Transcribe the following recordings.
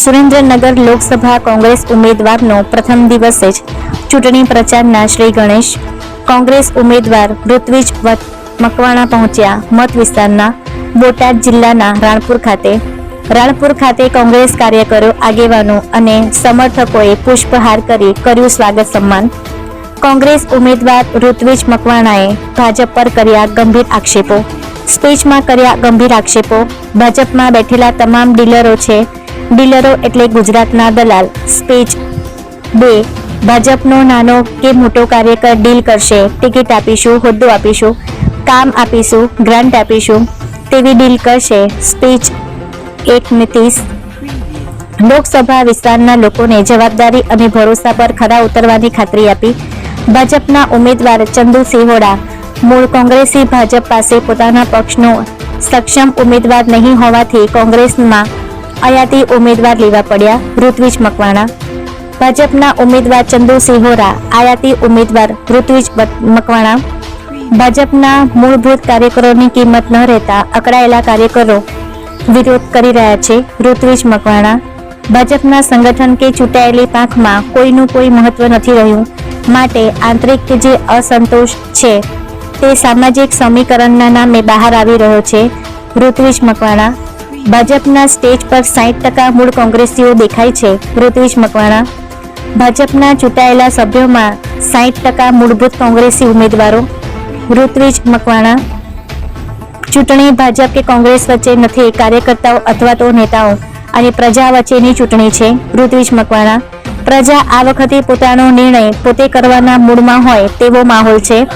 સુરેન્દ્રનગર લોકસભા કોંગ્રેસ ઉમેદવારનો પ્રથમ દિવસે જ ચૂંટણી પ્રચારના શ્રી ગણેશ, કોંગ્રેસ ઉમેદવાર ઋત્વિજ મકવાણા પહોંચ્યા મત વિસ્તારના બોટાદ જિલ્લાના રાણપુર ખાતે. રાણપુર ખાતે કોંગ્રેસ કાર્યકરો આગેવાનો અને સમર્થકોએ પુષ્પહાર કરી કર્યું સ્વાગત સન્માન. કોંગ્રેસ ઉમેદવાર ઋત્વિજ મકવાણાએ ભાજપ પર કર્યા ગંભીર આક્ષેપો. સ્પીચમાં કર્યા ગંભીર આક્ષેપો. ભાજપમાં બેઠેલા તમામ ડીલરો છે ડીલરો એટલે ગુજરાતના દલાલ. સ્પીચ. બે, ભાજપનો નાનો કે મોટો કાર્યકર ડીલ કરશે. ટિકિટ આપીશું, હોદ્દો આપીશું, કામ આપીશું, ગ્રાન્ટ આપીશું, તેવી ડીલ કરશે. સ્પીચ. એક, નીતિશ. લોકસભા વિસ્તારના લોકોને જવાબદારી અને ભરોસા પર ખરા ઉતરવાની ખાતરી આપી ભાજપના ઉમેદવાર ચંદુ સિહોડા મૂળ કોંગ્રેસી ભાજપ પાસે પોતાના પક્ષનો સક્ષમ ઉમેદવાર નહીં હોવાથી કોંગ્રેસમાં અયાતી ઉમેદવાર લેવા પડ્યા ઋત્વિજ મકવાણા. ભાજપના ઉમેદવાર ચંદુ સિહોરા આયાતી ઉમેદવાર ઋત્વિજ મકવાણા. ભાજપના મૂળભૂત કાર્યકરોની કિંમત ન રહેતા અકળાયેલા કાર્યકરો વિરોધ કરી રહ્યા છે ઋત્વિજ મકવાણા. ભાજપના સંગઠન કે ચૂંટાયેલી પાંખમાં કોઈનું કોઈ મહત્વ નથી રહ્યું. માટે આંતરિક જે અસંતોષ છે તે સામાજિક સમીકરણના નામે બહાર આવી રહ્યો છે ઋત્વિજ મકવાણા. ભાજપના સ્ટેજ પર સાઠ ટકા મૂળ કોંગ્રેસીઓ દેખાય છે, ઋત્વિજ મકવાણા. ભાજપના ચૂંટાયેલા સભ્યોમાં સાઠ ટકા મૂળભૂત કોંગ્રેસી ઉમેદવારો, ઋત્વિજ મકવાણા. ચૂંટણી ભાજપ કે કોંગ્રેસ વચ્ચે નથી, કાર્યકર્તાઓ અથવા તો નેતાઓ. અને પ્રજા વચ્ચેની ચૂંટણી છે, ઋત્વિજ મકવાણા. પ્રજા આ વખતે પોતાનો નિર્ણય પોતે કરવાના મૂડમાં હોય તેવો માહોલ છે,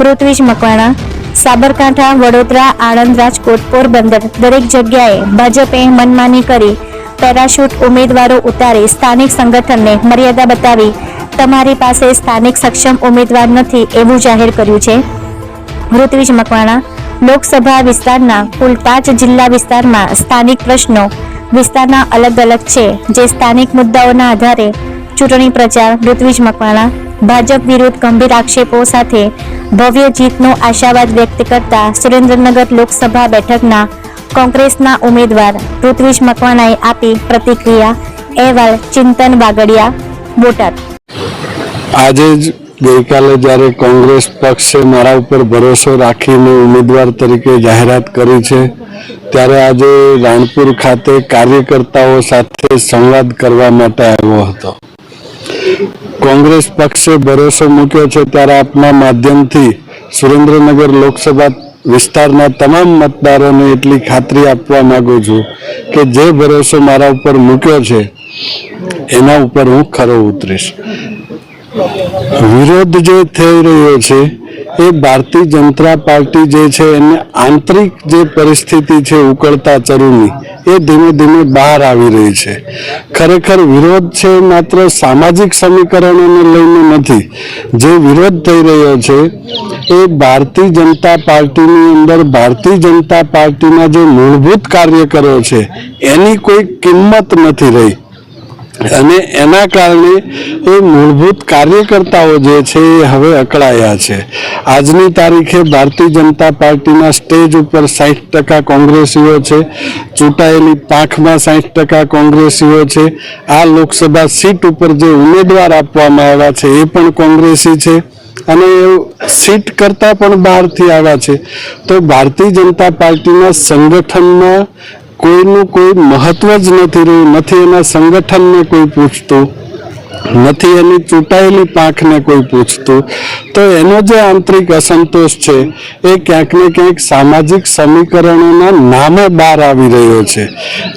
ઋત્વિજ મકવાણા. સાબરકાંઠા, વડોદરા, આણંદ, રાજકોટ, પોરબંદર દરેક જગ્યાએ ભાજપે મનમાની કરી પેરાશૂટ ઉમેદવારો ઉતારી સ્થાનિક સંગઠનને મર્યાદા બતાવી. તમારી પાસે સ્થાનિક સક્ષમ ઉમેદવાર નથી એવું જાહેર કર્યું છે. ઋત્વિજ મકવાણા, લોકસભા વિસ્તારના કુલ પાંચ જિલ્લા વિસ્તારમાં સ્થાનિક પ્રશ્નો વિસ્તારના અલગ અલગ છે, જે સ્થાનિક મુદ્દાઓના આધારે ચૂંટણી પ્રચાર ઋત્વિજ મકવાણા. ભાજપ વિરુદ્ધ ગંભીર આક્ષેપો સાથે ભવ્ય જીતનો આશાવાદ વ્યક્ત કરતા સુરેન્દ્રનગર લોકસભા બેઠકના કોંગ્રેસના ઉમેદવાર ઋત્વિજ મકવાણાએ આપી પ્રતિક્રિયા. અહેવાલ ચિંતન વાગડિયા, બોટાદ. આજે જ ગઈકાલે જ્યારે કોંગ્રેસ પક્ષે મારા ઉપર ભરોસો રાખીને ઉમેદવાર તરીકે જાહેરાત કરી છે, ત્યારે આજે રાણપુર ખાતે કાર્યકર્તાઓ સાથે સંવાદ કરવા માટે આવ્યો હતો. કોંગ્રેસ પક્ષે ભરોસો મૂક્યો છે ત્યારે આપના માધ્યમથી સુરેન્દ્રનગર લોકસભા વિસ્તારના તમામ મતદારોને એટલી ખાતરી આપવા માગું છું કે જે ભરોસો મારા ઉપર મૂક્યો છે, એના ઉપર હું ખરો ઉતરીશ. વિરોધ જે થઈ રહ્યો છે એ ભારતીય જનતા પાર્ટી જે છે, એને આંતરિક જે પરિસ્થિતિ છે, ઉકળતા ચરુની, એ ધીમે ધીમે બહાર આવી રહી છે. ખરેખર વિરોધ છે માત્ર સામાજિક સમીકરણોને લઈને નથી. જે વિરોધ થઈ રહ્યો છે, એ ભારતીય જનતા પાર્ટીની અંદર ભારતીય જનતા પાર્ટીના જે મૂળભૂત કાર્યકરો છે, એની કોઈ કિંમત નથી રહી. અને એના કારણે એ મૂળભૂત કાર્યકર્તાઓ જે છે એ હવે અકળાયા છે. આજની તારીખે ભારતીય જનતા પાર્ટીના સ્ટેજ ઉપર સાઠ ટકા કોંગ્રેસીઓ છે, ચૂંટાયેલી પાંખમાં સાઠ ટકા કોંગ્રેસીઓ છે, આ લોકસભા સીટ ઉપર જે ઉમેદવાર આપવામાં આવ્યા છે એ પણ કોંગ્રેસી છે અને સીટ કરતાં પણ બહારથી આવ્યા છે. તો ભારતીય જનતા પાર્ટીના સંગઠનમાં કોઈનું કોઈ મહત્વ જ નથી રહ્યું, નથી એના સંગઠનને કોઈ પૂછતું, નથી એની ચૂંટાયેલી પાંખને કોઈ પૂછતું. તો એનો જે આંતરિક અસંતોષ છે, એ ક્યાંક ને ક્યાંક સામાજિક સમીકરણોના નામે બહાર આવી રહ્યો છે.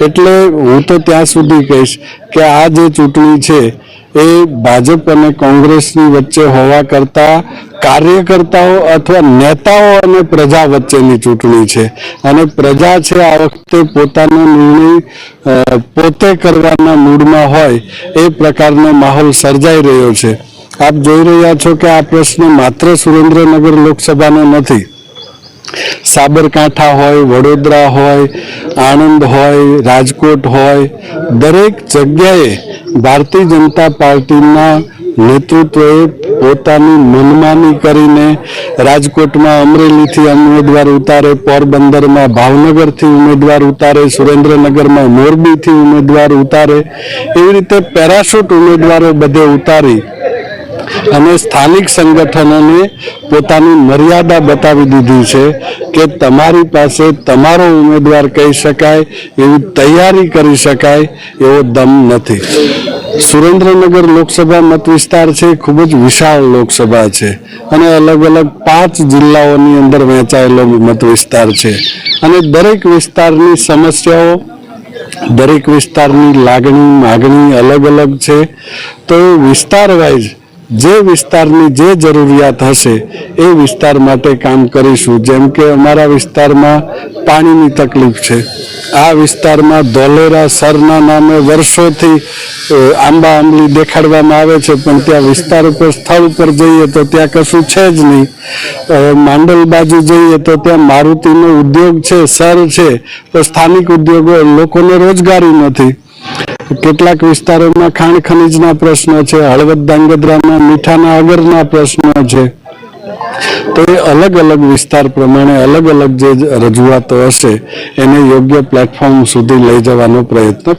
એટલે હું તો ત્યાં સુધી કહીશ કે આ જે ચૂંટણી છે, એ ભાજપ અને કોંગ્રેસની વચ્ચે હોવા કરતા કાર્યકર્તાઓ અથવા નેતાઓ અને પ્રજા વચ્ચેની ચૂંટણી છે. અને પ્રજા છે આ વખતે પોતાનો નિર્ણય પોતે કરવાના મૂડમાં હોય એ પ્રકારનો માહોલ સર્જાઈ રહ્યો છે. આપ જોઈ રહ્યા છો કે આ પ્રશ્ન માત્ર સુરેન્દ્રનગર લોકસભાનો નથી. સાબરકાંઠા હોય, વડોદરા હોય, આણંદ હોય, રાજકોટ હોય, દરેક જગ્યાએ ભારતીય જનતા પાર્ટીના નેતૃત્વએ પોતાની મનમાની કરીને રાજકોટમાં અમરેલીથી ઉમેદવાર ઉતારે, પોરબંદરમાં ભાવનગરથી ઉમેદવાર ઉતારે, સુરેન્દ્રનગરમાં મોરબીથી ઉમેદવાર ઉતારે, એવી રીતે પેરાશૂટ ઉમેદવારો બધે ઉતારી અને સ્થાનિક સંગઠનોને પોતાની મર્યાદા બતાવી દીધી છે કે તમારી પાસે તમારો ઉમેદવાર કહી શકાય, એવી તૈયારી કરી શકાય એવો દમ નથી. સુરેન્દ્રનગર લોકસભા મત વિસ્તાર છે ખૂબ જ વિશાળ લોકસભા છે અને અલગ અલગ પાંચ જિલ્લાઓની અંદર વહેંચાયેલો મત વિસ્તાર છે. અને દરેક વિસ્તારની સમસ્યાઓ, દરેક વિસ્તારની લાગણી, માગણી અલગ અલગ છે. તો વિસ્તાર વાઇઝ જે વિસ્તારની જે જરૂરિયાત હશે એ વિસ્તાર માટે કામ કરીશું. જેમ કે અમારા વિસ્તારમાં પાણીની તકલીફ છે. આ વિસ્તારમાં ધોલેરા સરના નામે વર્ષોથી આંબા આંબલી દેખાડવામાં આવે છે, પણ ત્યાં વિસ્તાર ઉપર સ્થળ ઉપર જઈએ તો ત્યાં કશું છે જ નહીં. માંડલ બાજુ જઈએ તો ત્યાં મારુતિનો ઉદ્યોગ છે, સર છે તો સ્થાનિક ઉદ્યોગો લોકોને રોજગારી નથી. કેટલાક વિસ્તારોમાં ખાણ ખનીજના પ્રશ્નો છે, હળવદ ધાંગધ્રામાં મીઠાના અગરના પ્રશ્નો છે. તો એ અલગ અલગ વિસ્તાર પ્રમાણે અલગ અલગ જે રજૂઆતો હશે, એને યોગ્ય પ્લેટફોર્મ સુધી લઈ જવાનો પ્રયત્ન